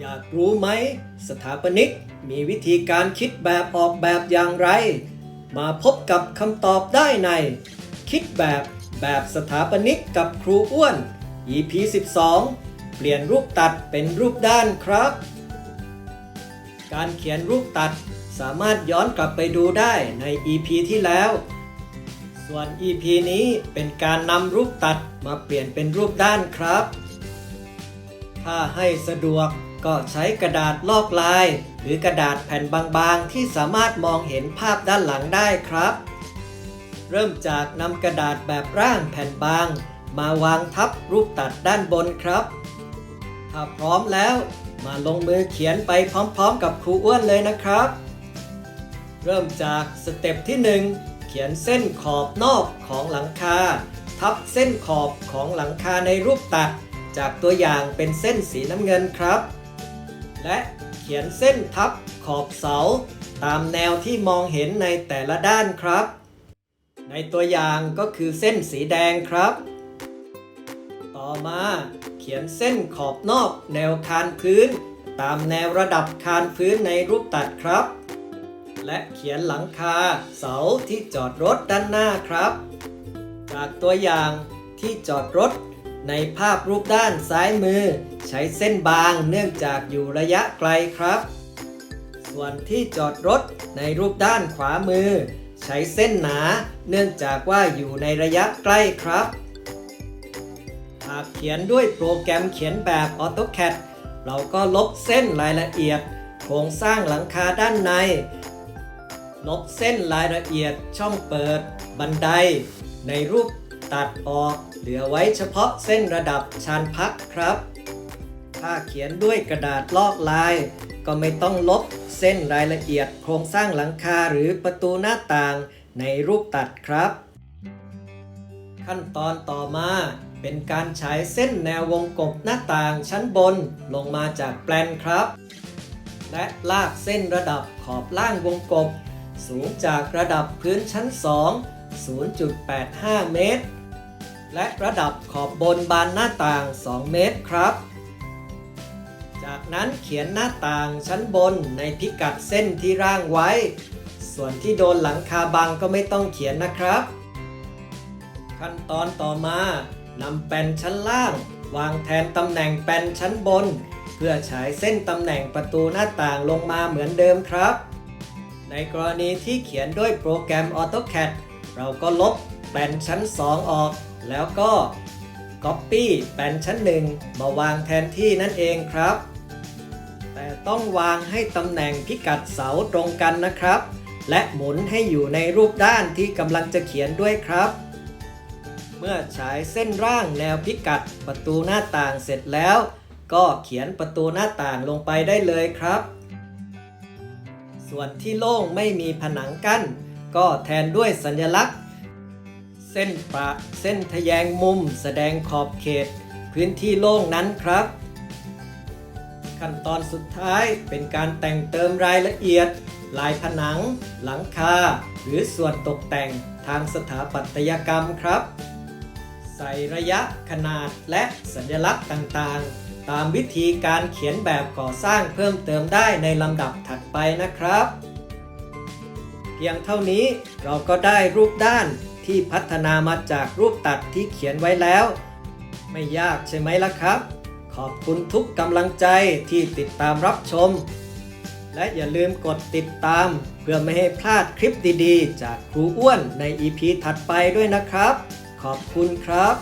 อยากรู้ไหม สถาปนิกมีวิธีการคิดแบบออกแบบอย่างไร มาพบกับคำตอบได้ใน คิดแบบแบบสถาปนิกกับครูอ้วน EP 12 เปลี่ยนรูปตัดเป็นรูปด้านครับ การเขียนรูปตัดสามารถย้อนกลับไปดูได้ใน EP ที่แล้ว ส่วน EP นี้เป็นการนำรูปตัดมาเปลี่ยนเป็นรูปด้านครับ ถ้าให้สะดวก ก็ใช้กระดาษลอกลาย หรือกระดาษแผ่นบางๆ ที่สามารถมองเห็นภาพด้านหลังได้ครับ เริ่มจากนำกระดาษแบบร่างแผ่นบาง มาวางทับรูปตัดด้านบนครับ ถ้าพร้อมแล้วมาลงมือเขียนไปพร้อมๆ กับครูอ้วนเลยนะครับ เริ่มจากสเต็ปที่ 1 เขียนเส้นขอบนอกของหลังคา ทับเส้นขอบของหลังคาในรูปตัด จากตัวอย่างเป็นเส้นสีน้ำเงินครับ และเขียนเส้นทับขอบเสา ตามแนวที่มองเห็นในแต่ละด้านครับ ในตัวอย่างก็คือเส้นสีแดงครับ ต่อมาเขียนเส้นขอบนอกแนวคานพื้น ตามแนวระดับคานพื้นในรูปตัดครับ และเขียนหลังคาเสาที่จอดรถด้านหน้าครับ จากตัวอย่างที่จอดรถ ในภาพรูปด้านซ้ายมือ ใช้เส้นบางเนื่องจากอยู่ระยะไกลครับ ส่วนที่จอดรถในรูปด้านขวามือ ใช้เส้นหนาเนื่องจากว่าอยู่ในระยะใกล้ครับ หากเขียนด้วยโปรแกรมเขียนแบบ AutoCAD เราก็ลบเส้นรายละเอียด โครงสร้างหลังคาด้านใน ลบเส้นรายละเอียดช่องเปิด บันได ในรูป ตัดออก เหลือไว้เฉพาะเส้นระดับชานพักครับ ถ้าเขียนด้วยกระดาษลอกลาย ก็ไม่ต้องลบเส้นรายละเอียดโครงสร้างหลังคาหรือประตูหน้าต่างในรูปตัดครับ ขั้นตอนต่อมาเป็นการฉายเส้นแนววงกบหน้าต่างชั้นบนลงมาจากแปลนครับ และลากเส้นระดับขอบล่างวงกบ สูงจากระดับพื้นชั้น 2 0.85 เมตร และระดับขอบบนบานหน้าต่าง 2 เมตรครับ จากนั้นเขียนหน้าต่างชั้นบนในพิกัดเส้นที่ร่างไว้ ส่วนที่โดนหลังคาบังก็ไม่ต้องเขียนนะครับ ขั้นตอนต่อมานำแป้นชั้นล่าง วางแทนตำแหน่งแป้นชั้นบน เพื่อฉายเส้นตำแหน่งประตูหน้าต่างลงมาเหมือนเดิมครับ ในกรณีที่เขียนด้วยโปรแกรม AutoCAD เราก็ลบ แป้นชั้น 2 ออก แล้วก็ Copy แป้นชั้น 1 มาวางแทนที่นั่นเองครับ แต่ต้องวางให้ตำแหน่งพิกัดเสาตรงกันนะครับ และหมุนให้อยู่ในรูปด้านที่กำลังจะเขียนด้วยครับ เมื่อฉายเส้นร่างแนวพิกัดประตูหน้าต่างเสร็จแล้ว ก็เขียนประตูหน้าต่างลงไปได้เลยครับ ส่วนที่โล่งไม่มีผนังกั้นก็แทนด้วยสัญลักษณ์ เส้นประเส้นทะแยงมุมแสดงขอบเขต พื้นที่โล่งนั้นครับ ขั้นตอนสุดท้ายเป็นการแต่งเติมรายละเอียด ลายผนัง หลังคา หรือส่วนตกแต่งทางสถาปัตยกรรมครับ ใส่ระยะขนาดและสัญลักษณ์ต่างๆ ตามวิธีการเขียนแบบก่อสร้างเพิ่มเติมได้ในลำดับถัดไปนะครับ เพียงเท่านี้เราก็ได้รูปด้าน ที่พัฒนามาจากรูปตัดที่เขียนไว้แล้ว ไม่ยากใช่ไหมล่ะครับ ขอบคุณทุกกำลังใจที่ติดตามรับชม และอย่าลืมกดติดตาม เพื่อไม่ให้พลาดคลิปดีๆ จากครูอ้วนใน EP ถัดไปด้วยนะครับ ขอบคุณครับ